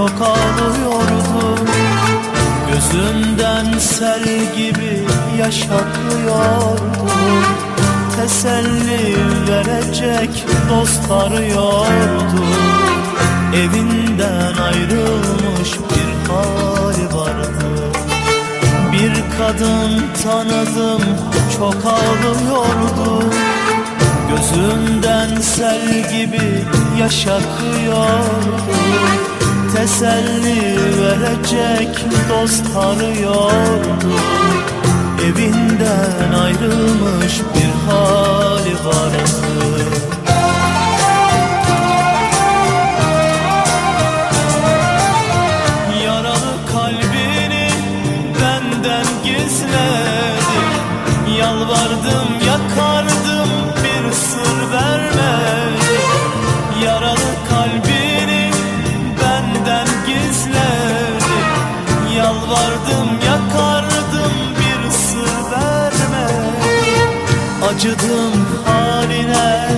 çok ağlıyordum Gözümden sel gibi yaş aklıyordum Teselli verecek dost arıyordum Evinden ayrılmış bir hali vardı. Bir kadın tanıdım çok ağlıyordum Gözümden sel gibi yaşatıyordu. Teselli verecek dost arıyordu Evinden ayrılmış bir hali vardı Yaralı kalbini benden gizledi. Yalvardım yakardım bir sır vermedi. Yaralı kalbini Acıdım haline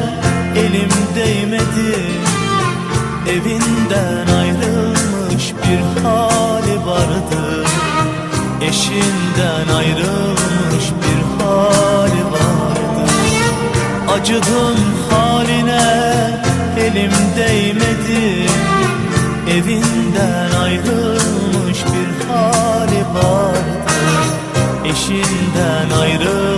elim değmedi. Evinden ayrılmış bir hali vardı. Eşinden ayrılmış bir hali vardı. Acıdım haline elim değmedi. Evinden ayrılmış bir hali vardı. Eşinden ayrılmış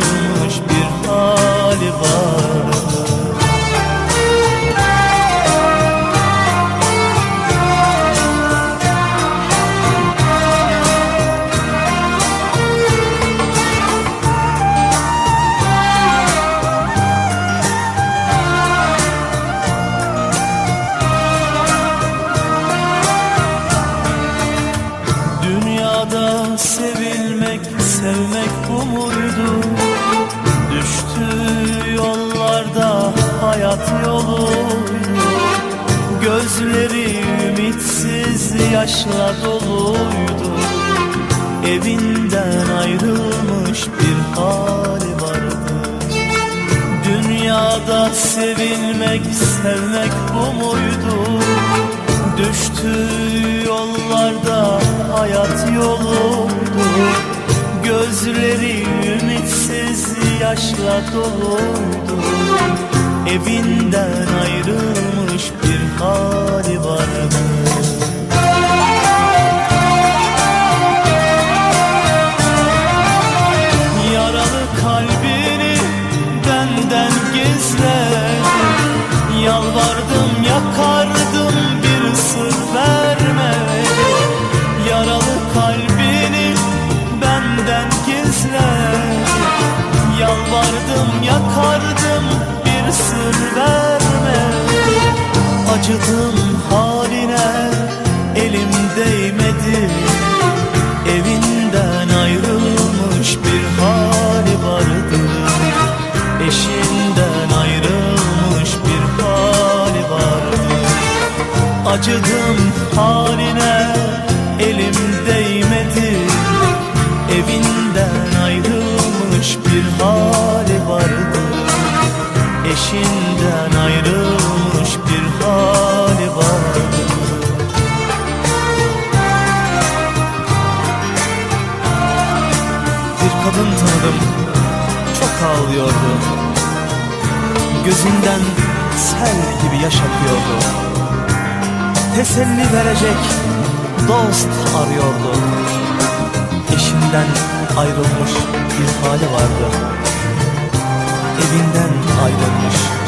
Dünyada sevilmek, sevmek bu muydu? Düştü yollarda hayat yoluydu Gözleri ümitsiz yaşla doluydu Evinden ayrılmış bir hali vardı Dünyada sevilmek, sevmek bu muydu? Düştü yollarda hayat yoluydu Gözleri ümitsiz yaşla doluydu. Evinden ayrılmış bir hali vardı. Yaralı kalbini benden gizledi. Yalvardım yakardım Acıdım haline elim değmedi. Evinden ayrılmış bir hali vardı. Eşinden ayrılmış bir hali vardı. Acıdım haline elim değmedi ağlıyordu Gözünden sel gibi yaş akıyordu. Teselli verecek dost arıyordu Eşinden ayrılmış bir hali vardı. Evinden ayrılmış